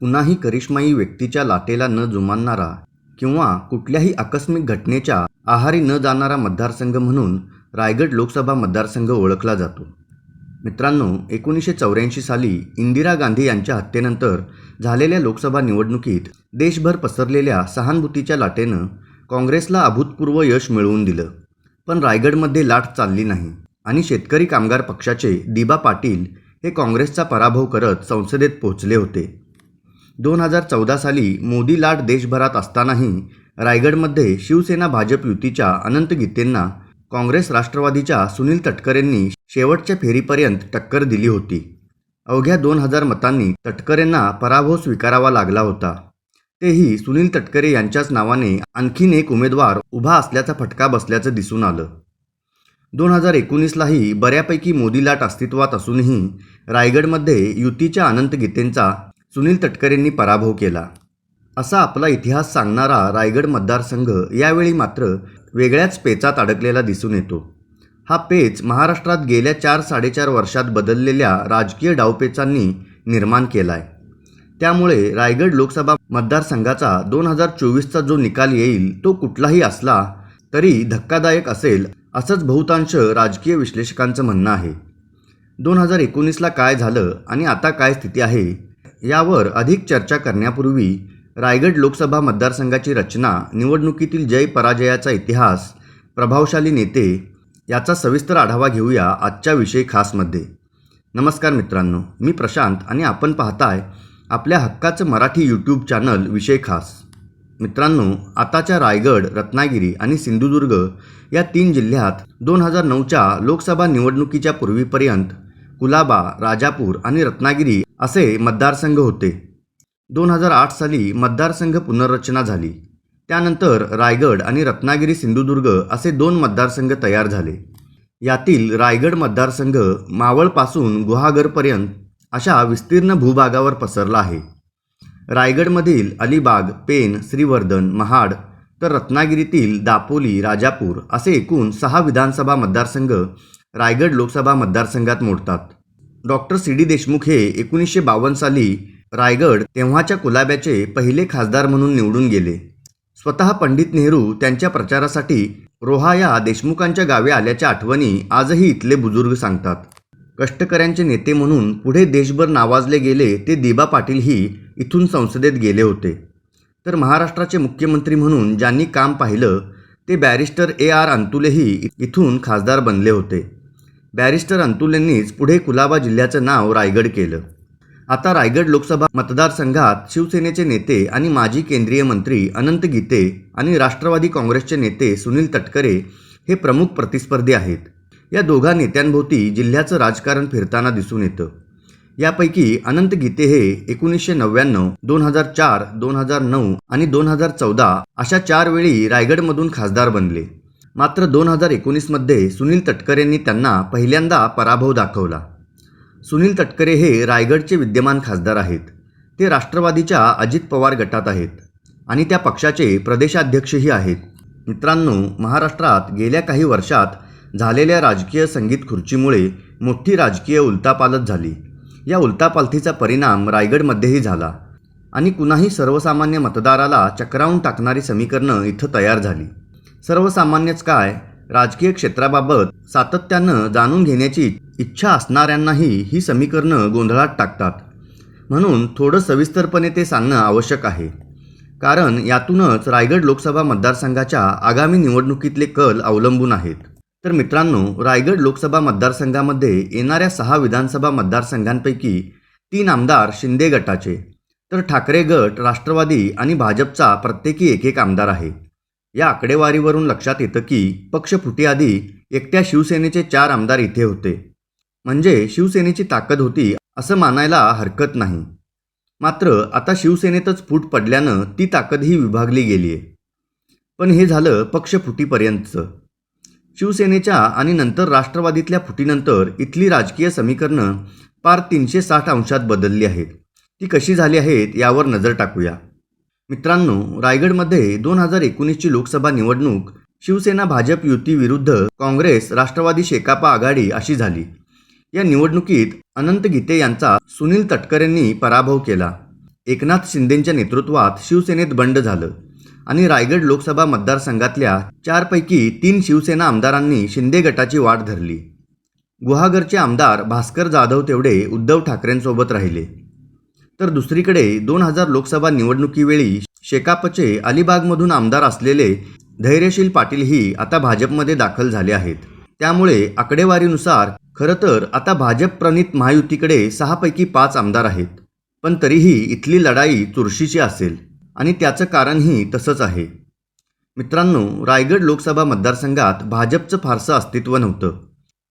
पुन्हाही करिश्माई व्यक्तीच्या लाटेला न जुमानणारा किंवा कुठल्याही आकस्मिक घटनेच्या आहारी न जाणारा मतदारसंघ म्हणून रायगड लोकसभा मतदारसंघ ओळखला जातो. मित्रांनो एकोणीसशे चौऱ्याऐंशी साली इंदिरा गांधी यांच्या हत्येनंतर झालेल्या लोकसभा निवडणुकीत देशभर पसरलेल्या सहानुभूतीच्या लाटेनं काँग्रेसला अभूतपूर्व यश मिळवून दिलं. पण रायगडमध्ये लाट चालली नाही आणि शेतकरी कामगार पक्षाचे दिबा पाटील हे काँग्रेसचा पराभव करत संसदेत पोहोचले होते. दोन हजार चौदा साली मोदी लाट देशभरात असतानाही रायगडमध्ये शिवसेना भाजप युतीच्या अनंत गीतेंना काँग्रेस राष्ट्रवादीच्या सुनील तटकरेंनी शेवटच्या फेरीपर्यंत टक्कर दिली होती. अवघ्या दोन हजार मतांनी तटकरेंना पराभव स्वीकारावा लागला होता. तेही सुनील तटकरे यांच्याच नावाने आणखीन एक उमेदवार उभा असल्याचा फटका बसल्याचं दिसून आलं. दोन हजार एकोणीसलाही बऱ्यापैकी मोदी लाट अस्तित्वात असूनही रायगडमध्ये युतीच्या अनंत गीतेंचा सुनील तटकरेंनी पराभव केला. असा आपला इतिहास सांगणारा रायगड मतदारसंघ यावेळी मात्र वेगळ्याच पेचात अडकलेला दिसून येतो. हा पेच महाराष्ट्रात गेल्या चार साडेचार वर्षात बदललेल्या राजकीय डावपेचांनी निर्माण केला आहे त्यामुळे रायगड लोकसभा मतदारसंघाचा दोन हजार चोवीसचा जो निकाल येईल तो कुठलाही असला तरी धक्कादायक असेल असंच बहुतांश राजकीय विश्लेषकांचं म्हणणं आहे. दोन हजार एकोणीसला काय झालं आणि आता काय स्थिती आहे यावर अधिक चर्चा करण्यापूर्वी रायगड लोकसभा मतदारसंघाची रचना निवडणुकीतील जय पराजयाचा इतिहास प्रभावशाली नेते याचा सविस्तर आढावा घेऊया आजच्या विषय खासमध्ये नमस्कार मित्रांनो मी प्रशांत आणि आपण पाहताय आपल्या हक्काचं मराठी यूट्यूब चॅनल विषय खास. मित्रांनो आताच्या रायगड रत्नागिरी आणि सिंधुदुर्ग या तीन जिल्ह्यात दोन हजार नऊच्या लोकसभा निवडणुकीच्या पूर्वीपर्यंत कुलाबा राजापूर आणि रत्नागिरी असे मतदारसंघ होते. दोन हजार आठ साली मतदारसंघ पुनर्रचना झाली. त्यानंतर रायगड आणि रत्नागिरी सिंधुदुर्ग असे दोन मतदारसंघ तयार झाले. यातील रायगड मतदारसंघ मावळपासून गुहागरपर्यंत अशा विस्तीर्ण भूभागावर पसरला आहे. रायगडमधील अलिबाग पेन श्रीवर्धन महाड तर रत्नागिरीतील दापोली राजापूर असे एकूण सहा विधानसभा मतदारसंघ रायगड लोकसभा मतदारसंघात मोडतात. डॉक्टर सी डी देशमुख हे एकोणीसशे बावन्न साली रायगड तेव्हाच्या कुलाब्याचे पहिले खासदार म्हणून निवडून गेले. स्वतः पंडित नेहरू त्यांच्या प्रचारासाठी रोहा या देशमुखांच्या गावी आल्याच्या आठवणी आजही इथले बुजुर्ग सांगतात. कष्टकऱ्यांचे नेते म्हणून पुढे देशभर नावाजले गेले ते दिबा पाटीलही इथून संसदेत गेले होते. तर महाराष्ट्राचे मुख्यमंत्री म्हणून ज्यांनी काम पाहिलं ते बॅरिस्टर ए आर अंतुलेही इथून खासदार बनले होते. बॅरिस्टर अंतुलेंनीच पुढे कुलाबा जिल्ह्याचं नाव रायगड केलं. आता रायगड लोकसभा मतदारसंघात शिवसेनेचे नेते आणि माजी केंद्रीय मंत्री अनंत गीते आणि राष्ट्रवादी काँग्रेसचे नेते सुनील तटकरे हे प्रमुख प्रतिस्पर्धी आहेत. या दोघा नेत्यांभोवती जिल्ह्याचं राजकारण फिरताना दिसून येतं. यापैकी अनंत गीते हे एकोणीसशे नव्याण्णव दोन हजार चार दोन हजार नऊ आणि दोन हजार चौदा अशा चार वेळी रायगडमधून खासदार बनले. मात्र दोन हजार एकोणीसमध्ये सुनील तटकरेंनी त्यांना पहिल्यांदा पराभव दाखवला. सुनील तटकरे हे रायगडचे विद्यमान खासदार आहेत. ते राष्ट्रवादीच्या अजित पवार गटात आहेत आणि त्या पक्षाचे प्रदेशाध्यक्षही आहेत. मित्रांनो महाराष्ट्रात गेल्या काही वर्षात झालेल्या राजकीय संगीत खुर्चीमुळे मोठी राजकीय उलतापालत झाली. या उलतापालथीचा परिणाम रायगडमध्येही झाला आणि कुणाही सर्वसामान्य मतदाराला चक्रावून टाकणारी समीकरणं इथं तयार झाली. सर्वसामान्यच काय? राजकीय क्षेत्राबाबत सातत्यानं जाणून घेण्याची इच्छा असणाऱ्यांनाही ही समीकरणं गोंधळात टाकतात. म्हणून थोडं सविस्तरपणे ते सांगणं आवश्यक आहे. कारण यातूनच रायगड लोकसभा मतदारसंघाच्या आगामी निवडणुकीतले कल अवलंबून आहेत. तर मित्रांनो रायगड लोकसभा मतदारसंघामध्ये येणाऱ्या सहा विधानसभा मतदारसंघांपैकी तीन आमदार शिंदे गटाचे. तर ठाकरे गट राष्ट्रवादी आणि भाजपचा प्रत्येकी एक एक आमदार आहे. या आकडेवारीवरून लक्षात येतं की पक्षफुटीआधी एकट्या शिवसेनेचे चार आमदार इथे होते. म्हणजे शिवसेनेची ताकद होती असं मानायला हरकत नाही. मात्र आता शिवसेनेतच फूट पडल्यानं ती ताकदही विभागली गेली आहे पण हे झालं पक्षफुटीपर्यंतचं. शिवसेनेच्या आणि नंतर राष्ट्रवादीतल्या फुटीनंतर इथली राजकीय समीकरणं पार तीनशे साठ अंशात बदलली आहेत. ती कशी झाली आहेत यावर नजर टाकूया. मित्रांनो रायगडमध्ये दोन हजार एकोणीसची लोकसभा निवडणूक शिवसेना भाजप युती विरुद्ध काँग्रेस राष्ट्रवादी शेकापा आघाडी अशी झाली. या निवडणुकीत अनंत गीते यांचा सुनील तटकरेंनी पराभव केला. एकनाथ शिंदेंच्या नेतृत्वात शिवसेनेत बंड झालं आणि रायगड लोकसभा मतदारसंघातल्या चारपैकी तीन शिवसेना आमदारांनी शिंदे गटाची वाट धरली. गुहागरचे आमदार भास्कर जाधव तेवढे उद्धव ठाकरेंसोबत राहिले. तर दुसरीकडे दोन हजार लोकसभा निवडणुकीवेळी शेकापचे अलिबागमधून आमदार असलेले धैर्यशील पाटीलही आता भाजपमध्ये दाखल झाले आहेत. त्यामुळे आकडेवारीनुसार खरं तर आता भाजप प्रणित महायुतीकडे सहापैकी पाच आमदार आहेत. पण तरीही इथली लढाई चुरशीची असेल आणि त्याचं कारणही तसंच आहे. मित्रांनो रायगड लोकसभा मतदारसंघात भाजपचं फारसं अस्तित्व नव्हतं.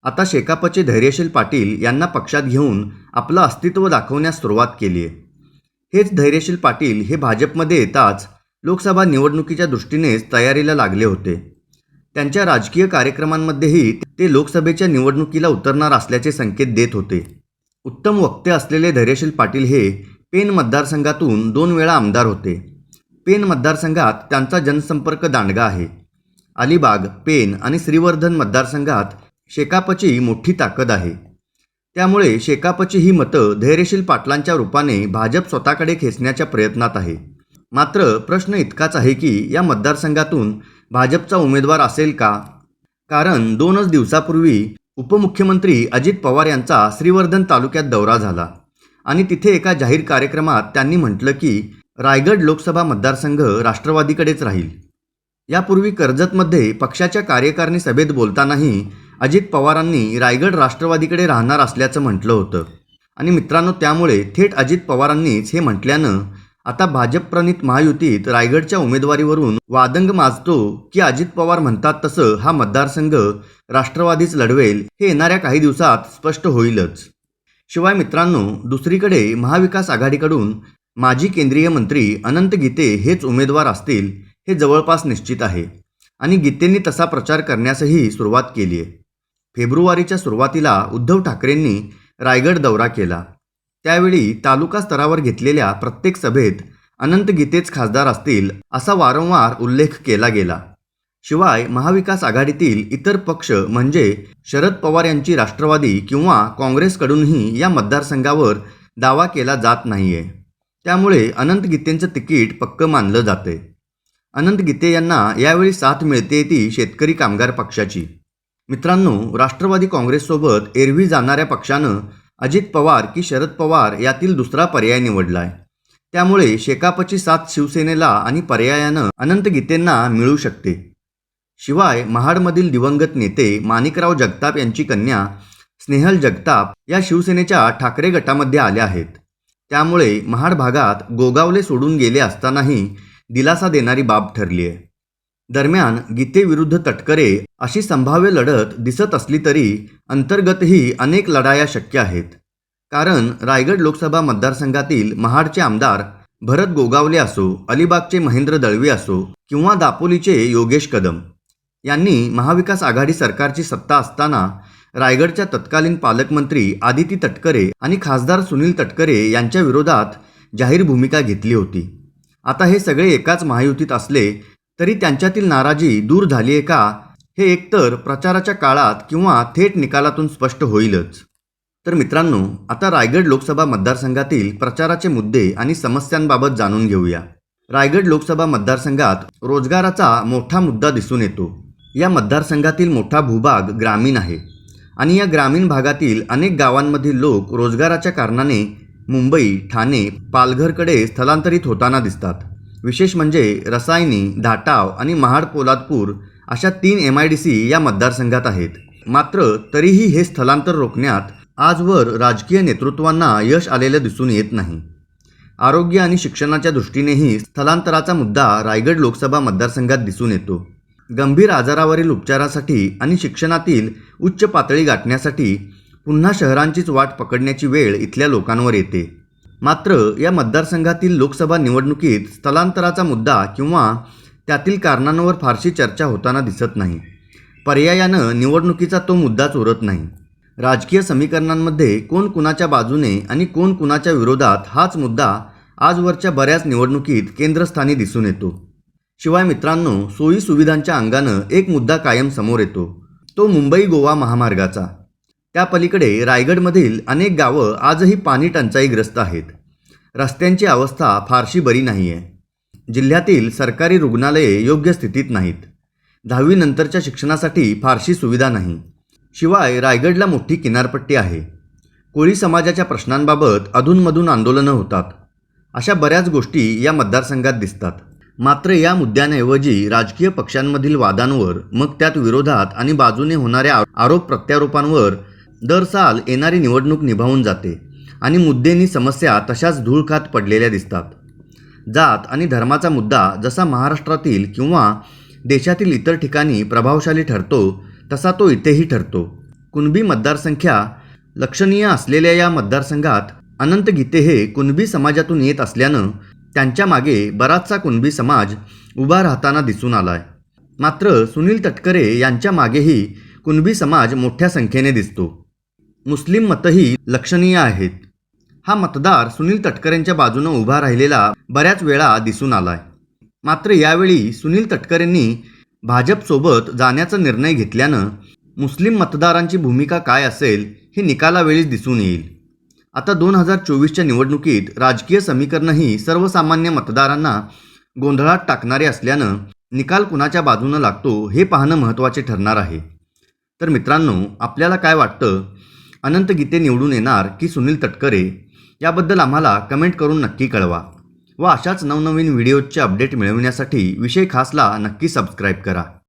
आता शेकापचे धैर्यशील पाटील यांना पक्षात घेऊन आपलं अस्तित्व दाखवण्यास सुरुवात केली आहे. हेच धैर्यशील पाटील हे भाजपमध्ये येताच लोकसभा निवडणुकीच्या दृष्टीनेच तयारीला लागले होते. त्यांच्या राजकीय कार्यक्रमांमध्येही ते लोकसभेच्या निवडणुकीला उतरणार असल्याचे संकेत देत होते. उत्तम वक्ते असलेले धैर्यशील पाटील हे पेन मतदारसंघातून दोन वेळा आमदार होते. पेन मतदारसंघात त्यांचा जनसंपर्क दांडगा आहे. अलिबाग पेन आणि श्रीवर्धन मतदारसंघात शेकापची मोठी ताकद आहे. त्यामुळे शेकापची ही मतं धैर्यशील पाटलांच्या रूपाने भाजप स्वतःकडे खेचण्याच्या प्रयत्नात आहे. मात्र प्रश्न इतकाच आहे की या मतदारसंघातून भाजपचा उमेदवार असेल का? कारण दोनच दिवसापूर्वी उपमुख्यमंत्री अजित पवार यांचा श्रीवर्धन तालुक्यात दौरा झाला. आणि तिथे एका जाहीर कार्यक्रमात त्यांनी म्हटलं की रायगड लोकसभा मतदारसंघ राष्ट्रवादीकडेच राहील. यापूर्वी कर्जतमध्ये पक्षाच्या कार्यकारिणी सभेत बोलतानाही अजित पवारांनी रायगड राष्ट्रवादीकडे राहणार असल्याचं म्हटलं होतं. आणि मित्रांनो त्यामुळे थेट अजित पवारांनीच हे म्हटल्यानं आता भाजपप्रणित महायुतीत रायगडच्या उमेदवारीवरून वादंग माजतो की अजित पवार म्हणतात तसं हा मतदारसंघ राष्ट्रवादीच लढवेल हे येणाऱ्या काही दिवसात स्पष्ट होईलच. शिवाय मित्रांनो दुसरीकडे महाविकास आघाडीकडून माजी केंद्रीय मंत्री अनंत गीते हेच उमेदवार असतील हे जवळपास निश्चित आहे. आणि गीतेंनी तसा प्रचार करण्यासही सुरुवात केली आहे फेब्रुवारीच्या सुरुवातीला उद्धव ठाकरेंनी रायगड दौरा केला. त्यावेळी तालुका स्तरावर घेतलेल्या प्रत्येक सभेत अनंत गीतेच खासदार असतील असा वारंवार उल्लेख केला गेला. शिवाय महाविकास आघाडीतील इतर पक्ष म्हणजे शरद पवार यांची राष्ट्रवादी किंवा काँग्रेसकडूनही या मतदारसंघावर दावा केला जात नाहीये. त्यामुळे अनंत गीतेंचं तिकीट पक्क मानलं जाते अनंत गीते यांना यावेळी साथ मिळते ती शेतकरी कामगार पक्षाची. मित्रांनो राष्ट्रवादी काँग्रेससोबत एरवी जाणाऱ्या पक्षानं अजित पवार की शरद पवार यातील दुसरा पर्याय निवडलाय. त्यामुळे शेकापची साथ शिवसेनेला आणि पर्यायानं अनंत गीतेंना मिळू शकते. शिवाय महाडमधील दिवंगत नेते माणिकराव जगताप यांची कन्या स्नेहल जगताप या शिवसेनेच्या ठाकरे गटामध्ये आल्या आहेत. त्यामुळे महाड भागात गोगावले सोडून गेले असतानाही दिलासा देणारी बाब ठरली आहे दरम्यान गीतेविरुद्ध तटकरे अशी संभाव्य लढत दिसत असली तरी अंतर्गतही अनेक लढाया शक्य आहेत. कारण रायगड लोकसभा मतदारसंघातील महाडचे आमदार भरत गोगावले असो अलिबागचे महेंद्र दळवी असो किंवा दापोलीचे योगेश कदम यांनी महाविकास आघाडी सरकारची सत्ता असताना रायगडच्या तत्कालीन पालकमंत्री आदिती तटकरे आणि खासदार सुनील तटकरे यांच्या विरोधात जाहीर भूमिका घेतली होती. आता हे सगळे एकाच महायुतीत असले तरी त्यांच्यातील नाराजी दूर झाली आहे का हे एकतर प्रचाराच्या काळात किंवा थेट निकालातून स्पष्ट होईलच. तर मित्रांनो आता रायगड लोकसभा मतदारसंघातील प्रचाराचे मुद्दे आणि समस्यांबाबत जाणून घेऊया. रायगड लोकसभा मतदारसंघात रोजगाराचा मोठा मुद्दा दिसून येतो. या मतदारसंघातील मोठा भूभाग ग्रामीण आहे आणि या ग्रामीण भागातील अनेक गावांमधील लोक रोजगाराच्या कारणाने मुंबई ठाणे पालघरकडे स्थलांतरित होताना दिसतात. विशेष म्हणजे रसायनी धाटाव आणि महाड पोलादपूर अशा तीन एम आय डी सी या मतदारसंघात आहेत. मात्र तरीही हे स्थलांतर रोखण्यात आजवर राजकीय नेतृत्वांना यश आलेलं दिसून येत नाही. आरोग्य आणि शिक्षणाच्या दृष्टीनेही स्थलांतराचा मुद्दा रायगड लोकसभा मतदारसंघात दिसून येतो. गंभीर आजारावरील उपचारासाठी आणि शिक्षणातील उच्च पातळी गाठण्यासाठी पुन्हा शहरांचीच वाट पकडण्याची वेळ इथल्या लोकांवर येते. मात्र या मतदारसंघातील लोकसभा निवडणुकीत स्थलांतराचा मुद्दा किंवा त्यातील कारणांवर फारशी चर्चा होताना दिसत नाही. पर्यायानं निवडणुकीचा तो मुद्दाच उरत नाही. राजकीय समीकरणांमध्ये कोण कुणाच्या बाजूने आणि कोण कुणाच्या विरोधात हाच मुद्दा आजवरच्या बऱ्याच निवडणुकीत केंद्रस्थानी दिसून येतो. शिवाय मित्रांनो सोयी सुविधांच्या अंगानं एक मुद्दा कायम समोर येतो. तो मुंबई गोवा महामार्गाचा. त्या पलीकडे रायगडमधील अनेक गावं आजही पाणी टंचाईग्रस्त आहेत. रस्त्यांची अवस्था फारशी बरी नाही आहे जिल्ह्यातील सरकारी रुग्णालये योग्य स्थितीत नाहीत. दहावीनंतरच्या शिक्षणासाठी फारशी सुविधा नाही. शिवाय रायगडला मोठी किनारपट्टी आहे. कोळी समाजाच्या प्रश्नांबाबत अधूनमधून आंदोलनं होतात. अशा बऱ्याच गोष्टी या मतदारसंघात दिसतात. मात्र या मुद्द्यांऐवजी राजकीय पक्षांमधील वादांवर मग त्यात विरोधात आणि बाजूने होणाऱ्या आरोप प्रत्यारोपांवर दर साल येणारी निवडणूक निभावून जाते आणि मुद्देनी समस्या तशाच धूळ खात पडलेल्या दिसतात. जात आणि धर्माचा मुद्दा जसा महाराष्ट्रातील किंवा देशातील इतर ठिकाणी प्रभावशाली ठरतो तसा तो इथेही ठरतो. कुणबी मतदारसंख्या लक्षणीय असलेल्या या मतदारसंघात अनंत गीते हे कुणबी समाजातून येत असल्यानं त्यांच्या मागे बराचसा कुणबी समाज उभा राहताना दिसून आलाय. मात्र सुनील तटकरे यांच्या मागेही कुणबी समाज मोठ्या संख्येने दिसतो. मुस्लिम मतही लक्षणीय आहेत. हा मतदार सुनील तटकरेंच्या बाजूनं उभा राहिलेला बऱ्याच वेळा दिसून आलाय. मात्र यावेळी सुनील तटकरेंनी भाजपसोबत जाण्याचा निर्णय घेतल्यानं मुस्लिम मतदारांची भूमिका काय असेल हे निकालावेळीच दिसून येईल. आता दोन हजार चोवीसच्या निवडणुकीत राजकीय समीकरणंही सर्वसामान्य मतदारांना गोंधळात टाकणारे असल्यानं निकाल कुणाच्या बाजूनं लागतो हे पाहणं महत्त्वाचे ठरणार आहे. तर मित्रांनो आपल्याला काय वाटतं? अनंत गीते निवडून येणार की सुनील तटकरे याबद्दल आम्हाला कमेंट करून नक्की कळवा व अशाच नवनवीन व्हिडिओजचे अपडेट मिळवण्यासाठी विषय खासला नक्की सबस्क्राईब करा.